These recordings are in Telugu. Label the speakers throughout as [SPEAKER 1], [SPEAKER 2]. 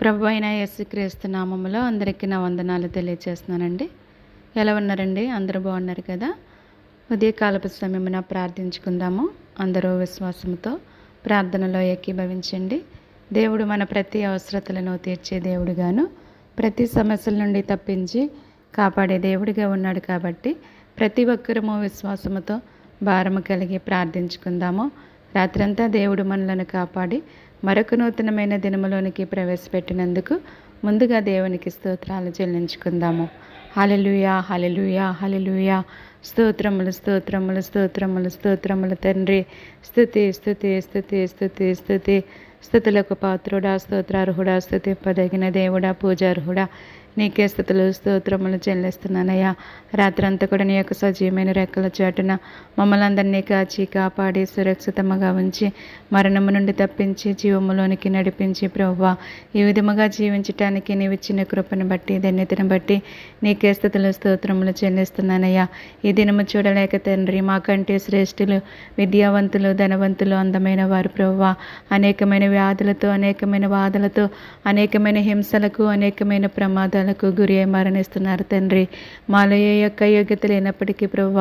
[SPEAKER 1] ప్రభు అయిన యేసుక్రీస్తు నామములో అందరికీ నా వందనాలు తెలియజేస్తున్నానండి ఎలా ఉన్నారండి? అందరూ బాగున్నారు కదా? ఉదయకాలపు సమయమున ప్రార్థించుకుందాము. అందరూ విశ్వాసంతో ప్రార్థనలో ఏకీభవించండి. దేవుడు మన ప్రతి అవసరతలను తీర్చే దేవుడుగాను ప్రతి సమస్యల నుండి తప్పించి కాపాడే దేవుడిగా ఉన్నాడు కాబట్టి ప్రతి ఒక్కరము విశ్వాసముతో భారము కలిగి ప్రార్థించుకుందాము. రాత్రంతా దేవుడు మనలను కాపాడి మరొక నూతనమైన దినములోనికి ప్రవేశపెట్టినందుకు ముందుగా దేవునికి స్తోత్రాలు చెల్లించుకుందాము. హలలుయా హలలుయా హలలుయా స్తోత్రములు స్తోత్రములు స్తోత్రములు స్తోత్రములు తండ్రి. స్థుతి స్థుతి స్థుతి స్థుతి స్థుతి స్థుతులకు పాత్రుడా స్తోత్రార్హుడా స్థుతింపదగిన దేవుడా పూజార్హుడా. నీకే స్థుతులు స్తోత్రములు చెల్లిస్తున్నానయ్యా. రాత్రంతా కూడా నీ యొక్క సజీవమైన రెక్కల చాటున మమ్మల్ని అందరినీ కాచి కాపాడి సురక్షితముగా ఉంచి మరణము నుండి తప్పించి జీవములోనికి నడిపించి ప్రవ్వా. ఈ విధముగా జీవించటానికి నీవిచ్చిన కృపను బట్టి ధన్యతను బట్టి నీకే స్థుతులు స్తోత్రములు చెల్లిస్తున్నానయ్యా. ఈ దినము చూడలేక తండ్రి మాకంటే శ్రేష్ఠులు విద్యావంతులు ధనవంతులు అందమైన వారు ప్రవ్వా. అనేకమైన వ్యాధులతో అనేకమైన బాధలతో అనేకమైన హింసలకు అనేకమైన ప్రమాదాలకు గురి అయి మరణిస్తున్నారు తండ్రి. మాలో ఏ యొక్క యోగ్యత లేనప్పటికీ ప్రభు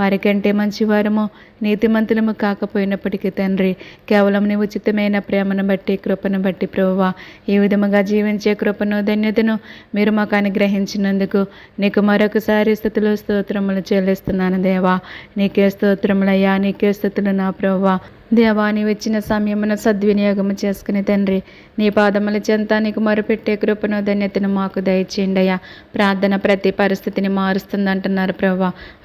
[SPEAKER 1] వారికంటే మంచివారము నీతిమంతులము కాకపోయినప్పటికీ తండ్రి కేవలం నీ ఉచితమైన ప్రేమను బట్టి కృపను బట్టి ప్రవ్వా ఈ విధముగా జీవించే కృపను ధన్యతను మీరు మాకు అనుగ్రహించినందుకు నీకు మరొకసారి స్థుతులు స్తోత్రములు చెల్లిస్తున్నాను దేవా. నీకే స్తోత్రములయ్యా నీకే స్థుతులు నా ప్రభువా. దేవా వచ్చిన సమయమున సద్వినియోగము చేసుకుని తండ్రి నీ పాదముల చెంత నీకు మరుపెట్టే కృపను ధన్యతను మాకు దయచేయండి అయ్యా ప్రార్థన ప్రతి పరిస్థితిని మారుస్తుంది అంటున్నారు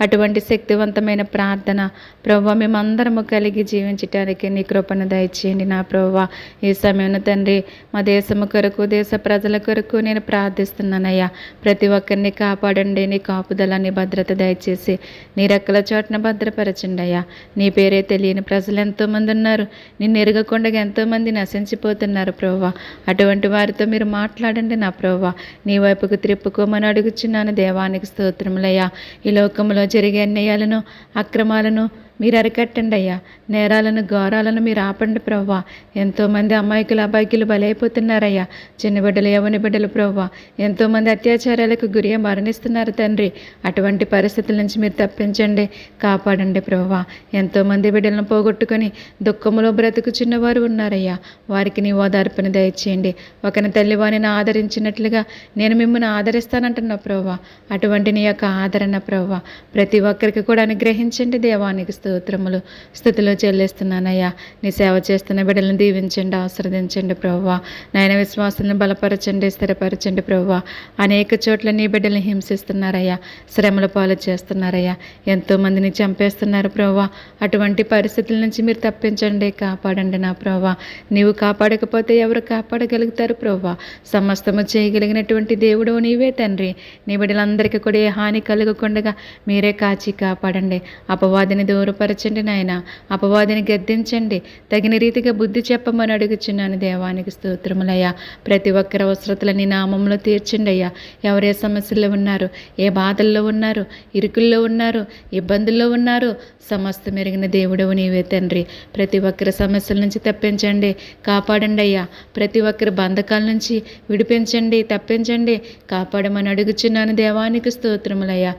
[SPEAKER 1] అటువంటి శక్తివంతమైన ప్రార్థన ప్రవ్వ మేమందరము కలిగి జీవించటానికి నీ కృపను దయచేయండి నా ప్రవ్వ. ఈ సమయంలో తండ్రి మా దేశము కొరకు దేశ ప్రజల కొరకు నేను ప్రార్థిస్తున్నానయ్యా. ప్రతి ఒక్కరిని కాపాడండి నీ కాపుదల నీ భద్రత దయచేసి నీ రెక్కల చోటన భద్రపరచండి అయ్యా నీ పేరే తెలియని ప్రజలెంతో ఎంతోమంది ఉన్నారు. నిన్ను ఎరగకుండా ఎంతోమంది నశించిపోతున్నారు ప్రభా అటువంటి వారితో మీరు మాట్లాడండి నా ప్రభా నీ వైపుకు త్రిప్పుకోమని అడుగుచున్నాను దేవానికి స్తోత్రములయ్యా. ఈ లోకంలో జరిగే అన్యాయాలను అక్రమాలను మీరు అరికట్టండి అయ్యా. నేరాలను ఘోరాలను మీరు ఆపండి ప్రవ్వా. ఎంతోమంది అమాయకులు అబాయికులు బలైపోతున్నారయ్యా. చిన్న బిడ్డలు యవని బిడ్డలు ప్రవ్వా. ఎంతోమంది అత్యాచారాలకు గురి మరణిస్తున్నారు తండ్రి. అటువంటి పరిస్థితుల నుంచి మీరు తప్పించండి కాపాడండి ప్రవ్వా. ఎంతోమంది బిడ్డలను పోగొట్టుకొని దుఃఖములో బ్రతుకుచున్నవారు ఉన్నారయ్యా. వారికి నీ ఓదార్పుని దయచేయండి. ఒకని తల్లివాణిని ఆదరించినట్లుగా నేను మిమ్మల్ని ఆదరిస్తానంటున్నా ప్రవ్వా. అటువంటి నీ యొక్క ఆదరణ ప్రవ్వా. ప్రతి ఒక్కరికి కూడా అనుగ్రహించండి దేవానికి స్తోత్రములు స్థుతిలో చెల్లిస్తున్నానయ్యా. నీ సేవ చేస్తున్న బిడ్డలను దీవించండి ఆశ్రదించండి ప్రవ్వా నాయన విశ్వాసాలను బలపరచండి స్థిరపరచండి ప్రవ్వా అనేక చోట్ల నీ బిడ్డలను హింసిస్తున్నారయ్యా. శ్రమల పాలు చేస్తున్నారయ్యా. ఎంతోమందిని చంపేస్తున్నారు ప్రవ్వా అటువంటి పరిస్థితుల నుంచి మీరు తప్పించండి కాపాడండి నా ప్రవ్వా నీవు కాపాడకపోతే ఎవరు కాపాడగలుగుతారు ప్రవ్వా సమస్తము చేయగలిగినటువంటి దేవుడు నీవే తండ్రి. నీ బిడ్డలందరికీ కూడా ఏ హాని కలగకుండా మీరే కాచి కాపాడండి. అపవాదిని దూరం దూరపరచండి నాయన. అపవాదిని గద్దించండి. తగిన రీతిగా బుద్ధి చెప్పమని అడుగుచున్నాను దేవానికి స్తోత్రములయ్యా. ప్రతి ఒక్కరి అవసరతలని నామంలో తీర్చండి అయ్యా. ఎవరే సమస్యల్లో ఉన్నారు ఏ బాధల్లో ఉన్నారు ఇరుకుల్లో ఉన్నారు ఇబ్బందుల్లో ఉన్నారు సమస్త మెరిగిన దేవుడవు నీవే తండ్రి. ప్రతి ఒక్కరి సమస్యల నుంచి తప్పించండి కాపాడండి అయ్యా. ప్రతి ఒక్కరి బంధకాల నుంచి విడిపించండి తప్పించండి కాపాడమని అడుగుచున్నాను దేవానికి స్తోత్రములయ్యా.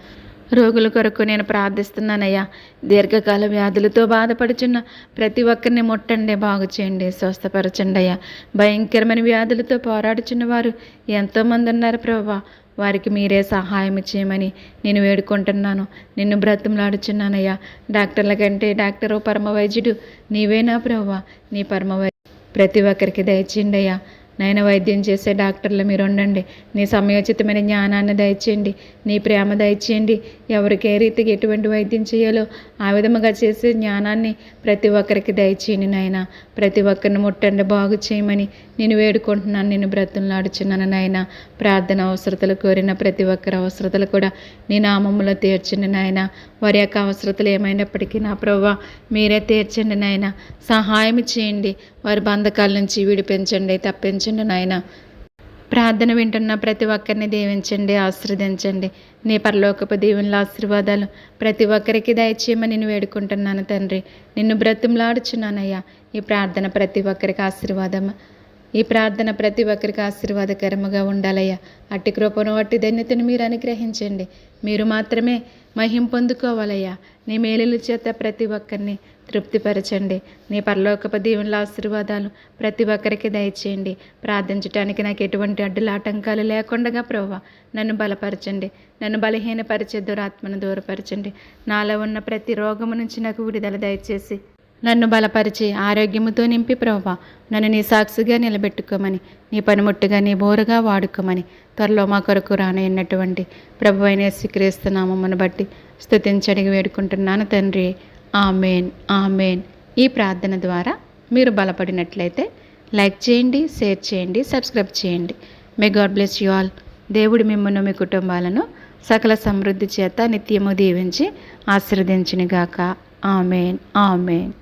[SPEAKER 1] రోగుల కొరకు నేను ప్రార్థిస్తున్నానయ్యా. దీర్ఘకాల వ్యాధులతో బాధపడుచున్న ప్రతి ఒక్కరిని ముట్టండి బాగు చేయండి స్వస్థపరచండి అయ్యా భయంకరమైన వ్యాధులతో పోరాడుచున్న వారు ఎంతోమంది ఉన్నారు ప్రభా. వారికి మీరే సహాయం చేయమని నేను వేడుకుంటున్నాను. నిన్ను బ్రతంలాడుచున్నానయ్యా డాక్టర్ల కంటే డాక్టరు పరమ వైద్యుడు నీవేనా ప్రభా? నీ పరమవై ప్రతి ఒక్కరికి దయచేయండి అయ్యా నాయన వైద్యం చేసే డాక్టర్లు మీరు ఉండండి. నీ సమయోచితమైన జ్ఞానాన్ని దయచేయండి. నీ ప్రేమ దయచేయండి. ఎవరికి ఏ రీతికి ఎటువంటి వైద్యం చేయాలో ఆ విధముగా చేసే జ్ఞానాన్ని ప్రతి ఒక్కరికి దయచేయండి నాయన ప్రతి ఒక్కరిని ముట్టండి బాగు చేయమని నేను వేడుకుంటున్నాను. నేను బ్రతులాడుచున్నాను నాయన ప్రార్థన అవసరతలు కోరిన ప్రతి ఒక్కరి అవసరతలు కూడా నీ నామములో తీర్చండి నాయన వారి యొక్క అవసరతలు ఏమైనప్పటికీ నా ప్రవ్వ మీరే తీర్చండి నాయన సహాయం చేయండి. వారి బంధకాల నుంచి విడిపించండి తప్పించండి నాయన. ప్రార్థన వింటున్న ప్రతి ఒక్కరిని దీవించండి ఆశీర్వదించండి. నీ పరలోకపు దీవెనల ఆశీర్వాదాలు ప్రతి ఒక్కరికి దయచేయమని నేను వేడుకుంటున్నాను తండ్రి. నిన్ను బ్రతిమలాడుచున్నానయ్యా. ఈ ప్రార్థన ప్రతి ఒక్కరికి ఆశీర్వాదం ఈ ప్రార్థన ప్రతి ఒక్కరికి ఆశీర్వాదకరముగా ఉండాలయ్యా. అట్టి కృపను అట్టి ధన్యతను మీరు అనుగ్రహించండి. మీరు మాత్రమే మహిం పొందుకోవాలయ్యా. నీ మేలుల చేత ప్రతి ఒక్కరిని తృప్తిపరచండి. నీ పరలోకప దీవెనల ఆశీర్వాదాలు ప్రతి ఒక్కరికి దయచేయండి. ప్రార్థించడానికి నాకు ఎటువంటి అడ్డుల ఆటంకాలు లేకుండా ప్రభావ నన్ను బలపరచండి. నన్ను బలహీనపరిచే దురాత్మను దూరపరచండి. నాలో ఉన్న ప్రతి రోగము నుంచి నాకు విడుదల దయచేసి నన్ను బలపరిచి ఆరోగ్యముతో నింపి ప్రభా నన్ను నీ సాక్షిగా నిలబెట్టుకోమని నీ పనిముట్టుగా నీ బోరుగా వాడుకోమని త్వరలో మా కొరకు రానయ్యన్నటువంటి ప్రభు అయిన శ్రీక్రీస్తునామమ్మను బట్టి స్థుతించడిగి వేడుకుంటున్నాను తండ్రి. Amen amen. ఈ ప్రార్థన ద్వారా మీరు బలపడినట్లయితే లైక్ చేయండి షేర్ చేయండి సబ్స్క్రైబ్ చేయండి. May God bless you all దేవుడు మిమ్మల్ని మీ కుటుంబాలను సకల సమృద్ధి చేత నిత్యము దీవించి ఆశీర్వదించినగాక. Amen amen.